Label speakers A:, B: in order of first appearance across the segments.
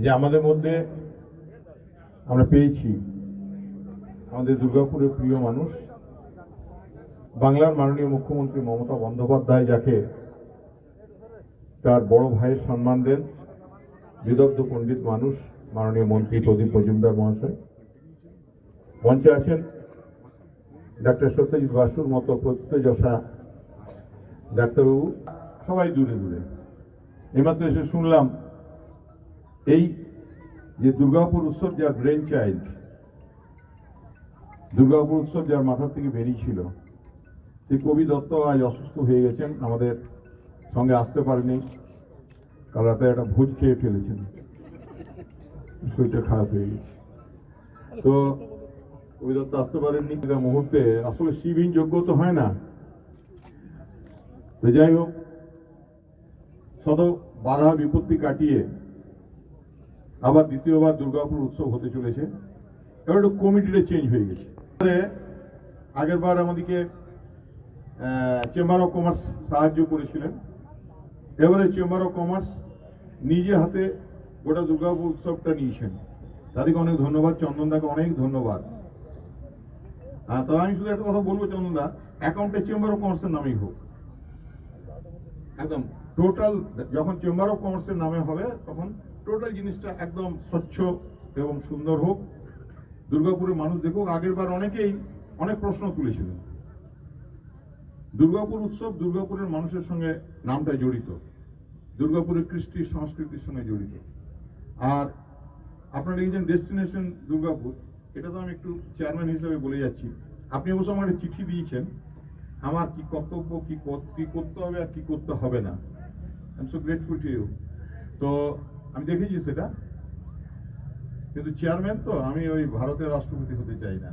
A: যে আমাদের মধ্যে আমরা পেয়েছি আমাদের দুর্গাপুরের প্রিয় মানুষ, বাংলার মাননীয় মুখ্যমন্ত্রী মমতা বন্দ্যোপাধ্যায় যাকে তার বড় ভাইয়ের সম্মান দেন, বিদগ্ধ পণ্ডিত মানুষ, মাননীয় মন্ত্রী প্রদীপ মজুমদার মহাশয়। মঞ্চে আছেন ডাক্তার সত্যজিৎ বাসুর মতো প্রত্যয়যশা ডাক্তারবাবু। সবাই দূরে দূরে। এমাত্র এসে শুনলাম এই যে দুর্গাপুর উৎসব যার ব্রেন চাইল্ড দুর্গাপুর উৎসব যার মাথা থেকে বেরিয়েছিল, সেই কবি দত্ত আজ অসুস্থ হয়ে গেছেন, আমাদের সঙ্গে আসতে পারেনি, কাল রাতে একটা ভোজ খেয়ে ফেলেছেন। শরীরটা খারাপ হয়ে গেছে। তো কবি দত্ত আসতে পারেননি মুহূর্তে, আসলে শিবহীন যোগ্য তো হয় না। তো যাই হোক, শত বাধা বিপত্তি কাটিয়ে আবার দ্বিতীয়বার দুর্গাপুর উৎসব হতে চলেছে। এবার একটু কমিটিটা চেঞ্জ হয়ে গেছে। এবারে আগের বার আমাদেরকে চেম্বার অফ কমার্স সাহায্য করেছিলেন। এবারে চেম্বার অফ কমার্স নিজে হাতে গোটা দুর্গাপুর উৎসবটা নিয়েছেন। তাদেরকে অনেক ধন্যবাদ। চন্দনদাকে অনেক ধন্যবাদ। হ্যাঁ তো আমি শুধু একটা কথা বলব চন্দনদা অ্যাকাউন্টে চেম্বার অফ কমার্সের নামেই হোক। একদম টোটাল যখন চেম্বার অফ কমার্সের নামে হবে, তখন টোটাল জিনিসটা একদম স্বচ্ছ এবং সুন্দর হোক। দুর্গাপুরের মানুষ দেখুক, আগের বার অনেকেই অনেক প্রশ্ন তুলেছিলেন। দুর্গাপুর উৎসব দুর্গাপুরের মানুষের সঙ্গে নামটা জড়িত। দুর্গাপুরের কৃষ্টি সংস্কৃতির সঙ্গে জড়িত। আর আপনারা দেখছেন ডেস্টিনেশন দুর্গাপুর। এটা তো আমি একটু চেয়ারম্যান হিসেবে বলে যাচ্ছি। আপনি অবশ্য আমার চিঠি দিয়েছেন। আমার কি কর্তব্য, কি কি করতে হবে আর কি করতে হবে না। I am so grateful to you তো আমি দেখেছি সেটা। কিন্তু চেয়ারম্যান তো, আমি ওই ভারতের রাষ্ট্রপতি হতে চাই না।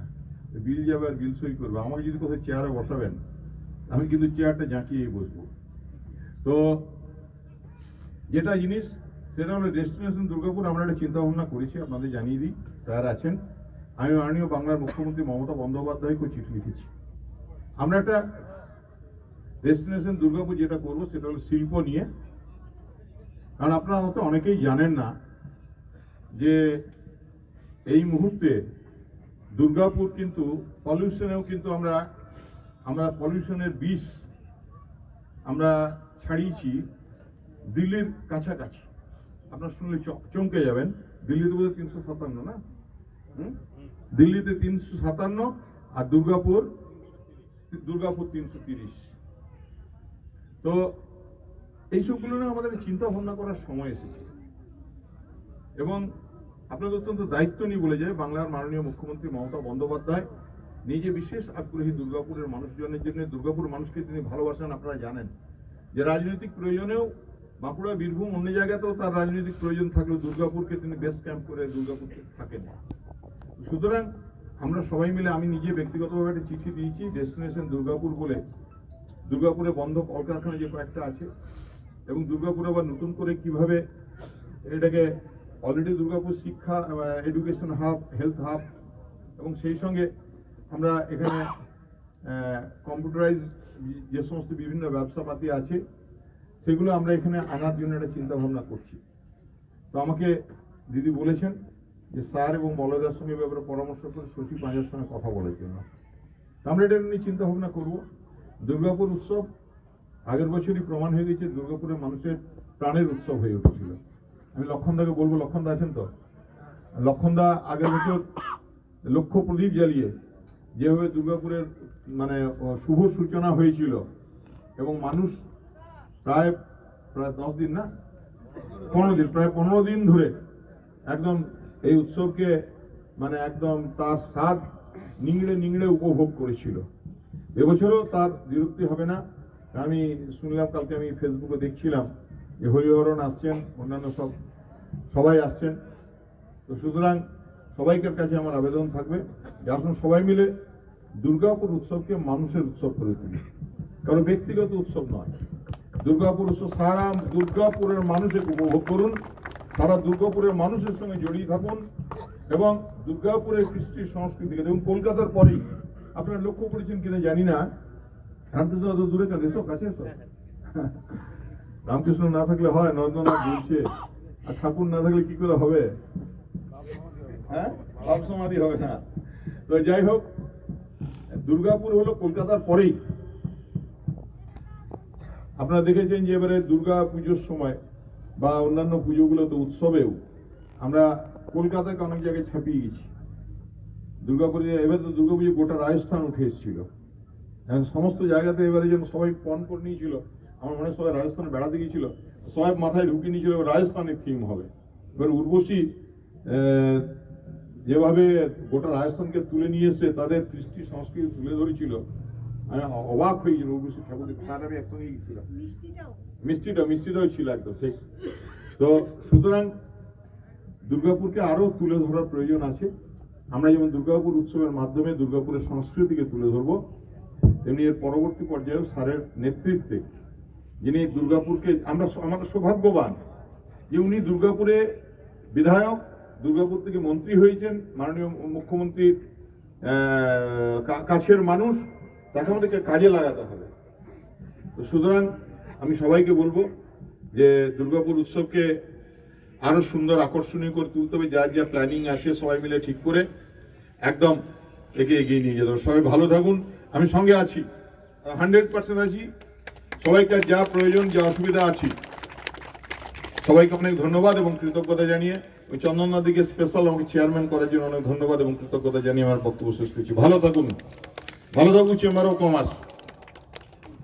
A: বিল যাবে আর বিল সই করবে। আমাকে যদি কোথাও চেয়ারে বসাবেন, আমি কিন্তু চেয়ারটা জাঁকিয়েই বসবো। তো যেটা জিনিস, সেটা হলো ডেস্টিনেশন দুর্গাপুর, আমরা একটা চিন্তা ভাবনা করেছি, আপনাদের জানিয়ে দিই। স্যার আছেন। আমি মাননীয় বাংলার মুখ্যমন্ত্রী মমতা বন্দ্যোপাধ্যায়কে চিঠি লিখেছি। আমরা একটা ডেস্টিনেশন দুর্গাপুর যেটা করব, সেটা হলো শিল্প নিয়ে কারণ আপনারা হয়তো অনেকেই জানেন না যে এই মুহূর্তে দুর্গাপুর কিন্তু পলিউশনেও কিন্তু আমরা আমরা পলিউশনের বিষ আমরা ছাড়িয়েছি দিল্লির কাছাকাছি। আপনার শুনলে চমকে যাবেন। দিল্লিতে বোধহয় তিনশো সাতান্ন না? দিল্লিতে তিনশো সাতান্ন আর দুর্গাপুর দুর্গাপুর তিনশো তিরিশ। তো এইসবগুলো নিয়ে আমাদের চিন্তা ভাবনা করার সময় এসেছে। এবং আপনাদের অত্যন্ত দায়িত্ব নিয়ে বলে যায়, বাংলার মাননীয় মুখ্যমন্ত্রী মমতা বন্দ্যোপাধ্যায়, নিজে বিশেষ আগ্রহী দুর্গাপুরের মানুষজনের জন্য, দুর্গাপুর মানুষকে তিনি ভালোবাসেন, আপনারা জানেন। যে রাজনৈতিক প্রয়োজনেও বাঁকুড়া, বীরভূম, অন্য জায়গাতেও তার রাজনৈতিক প্রয়োজন থাকলেও দুর্গাপুরকে তিনি বেস ক্যাম্প করে দুর্গাপুরকে থাকেন। সুতরাং আমরা সবাই মিলে, আমি নিজে ব্যক্তিগতভাবে একটা চিঠি দিয়েছি ডেস্টিনেশন দুর্গাপুর বলে। দুর্গাপুরে বন্ধ কলকারখানা যে কয়েকটা আছে এবং দুর্গাপুর আবার নতুন করে কীভাবে এটাকে অলরেডি দুর্গাপুর শিক্ষা এডুকেশন হাব হেলথ হাব এবং সেই সঙ্গে আমরা এখানে কম্পিউটারাইজ যে সমস্ত বিভিন্ন ব্যবসাপাতি আছে, সেগুলো আমরা এখানে আনার জন্য একটা চিন্তা ভাবনা করছি। তো আমাকে দিদি বলেছেন যে স্যার এবং বলদার সঙ্গে ব্যাপারে পরামর্শ করে শশী পাঁজার সঙ্গে কথা বলার জন্য। আমরা এটা নিয়ে চিন্তা ভাবনা করব। দুর্গাপুর উৎসব আগের বছরই প্রমাণ হয়ে গেছে দুর্গাপুরের মানুষের প্রাণের উৎসব হয়ে উঠেছিল। আমি লক্ষণদাকে বলব, লক্ষণদা আছেন তো? লক্ষণদা আগের বছর লক্ষ প্রদীপ জ্বালিয়ে যেভাবে দুর্গাপুরের মানে শুভ সূচনা হয়েছিল এবং মানুষ প্রায় প্রায় দশ দিন না? পনেরো দিন, প্রায় পনেরো দিন ধরে একদম এই উৎসবকে মানে একদম তার স্বাদ নিংড়ে নিংড়ে উপভোগ করেছিল। এবছরও তার বিরক্তি হবে না। আমি শুনলাম, কালকে আমি ফেসবুকে দেখছিলাম যে হরিহরণ আসছেন, অন্যান্য সব, সবাই আসছেন। তো সুতরাং সবাইকার কাছে আমার আবেদন থাকবে যে আসুন সবাই মিলে দুর্গাপুর উৎসবকে মানুষের উৎসব করে তুলি। কারণ ব্যক্তিগত উৎসব নয়। দুর্গাপুর উৎসব সারা দুর্গাপুরের মানুষকে উপভোগ করুন, সারা দুর্গাপুরের মানুষের সঙ্গে জড়িয়ে থাকুন এবং দুর্গাপুরের কৃষ্টি সংস্কৃতিকে দেখুন। কলকাতার পরেই আপনারা লক্ষ্য করেছেন কিনা জানি না রামকৃষ্ণ দূরে কেন? এসো, কাছে এসো। রামকৃষ্ণ না থাকলে হয় নরেন্দ্রনাথ বলছে, আর ঠাকুর না থাকলে কি করে হবে? হ্যাঁ? সমাধি হবে না। তো যাই হোক, দুর্গাপুর হলো কলকাতার পরেই। আপনারা দেখেছেন যে এবারে দুর্গা পুজোর সময় বা অন্যান্য পুজোগুলোতে উৎসবেও আমরা কলকাতাকে অনেক জায়গায় ছাপিয়ে গেছি। দুর্গাপুরে, এবার তো দুর্গাপুজো গোটা রাজস্থান উঠে এসেছিল। সমস্ত জায়গাতে এবারে যেন সবাই পণ করে নিয়েছিল আমার মনে হয় সবাই রাজস্থানে বেড়াতে গিয়েছিল সবাই মাথায় ঢুকিয়ে নিয়েছিল এবার রাজস্থানের থিম হবে। এবার উর্বশী আহ, যেভাবে গোটা রাজস্থানকে তুলে নিয়ে এসে তাদের কৃষ্টি সংস্কৃতি তুলে ধরেছিল আমি অবাক হয়েছিল উর্বশী ঠাকুর স্যার আমি একসঙ্গে
B: মিষ্টিটাও?
A: মিষ্টিটা মিষ্টিটাও ছিল একদম ঠিক। তো সুতরাং দুর্গাপুরকে আরও তুলে ধরার প্রয়োজন আছে। আমরা যেমন দুর্গাপুর উৎসবের মাধ্যমে দুর্গাপুরের সংস্কৃতিকে তুলে ধরবো তেমনি এর পরবর্তী পর্যায়েও স্যারের নেতৃত্বে, যিনি দুর্গাপুরকে, আমরা আমরা সৌভাগ্যবান যে উনি দুর্গাপুরে বিধায়ক, দুর্গাপুর থেকে মন্ত্রী হয়েছেন, মাননীয় মুখ্যমন্ত্রীর কাছের মানুষ, তাকে আমাদেরকে কাজে লাগাতে হবে। তো সুতরাং আমি সবাইকে বলব যে দুর্গাপুর উৎসবকে আরও সুন্দর আকর্ষণীয় করে তুলতে হবে, যার যা প্ল্যানিং আছে সবাই মিলে ঠিক করে একদম একে এগিয়ে নিয়ে যেতে হবে। সবাই ভালো থাকুন। আমি সঙ্গে আছি হান্ড্রেড পার্সেন্ট আছি। সবাইকে যা প্রয়োজন, যা অসুবিধা আছি, সবাইকে অনেক ধন্যবাদ এবং কৃতজ্ঞতা জানিয়ে ওই চন্দননাদিকে স্পেশাল আমাকে চেয়ারম্যান করার জন্য অনেক ধন্যবাদ এবং কৃতজ্ঞতা জানিয়ে আমার বক্তব্য শেষ করছি। ভালো থাকুন। ভালো থাকুন চেম্বার অফ কমার্স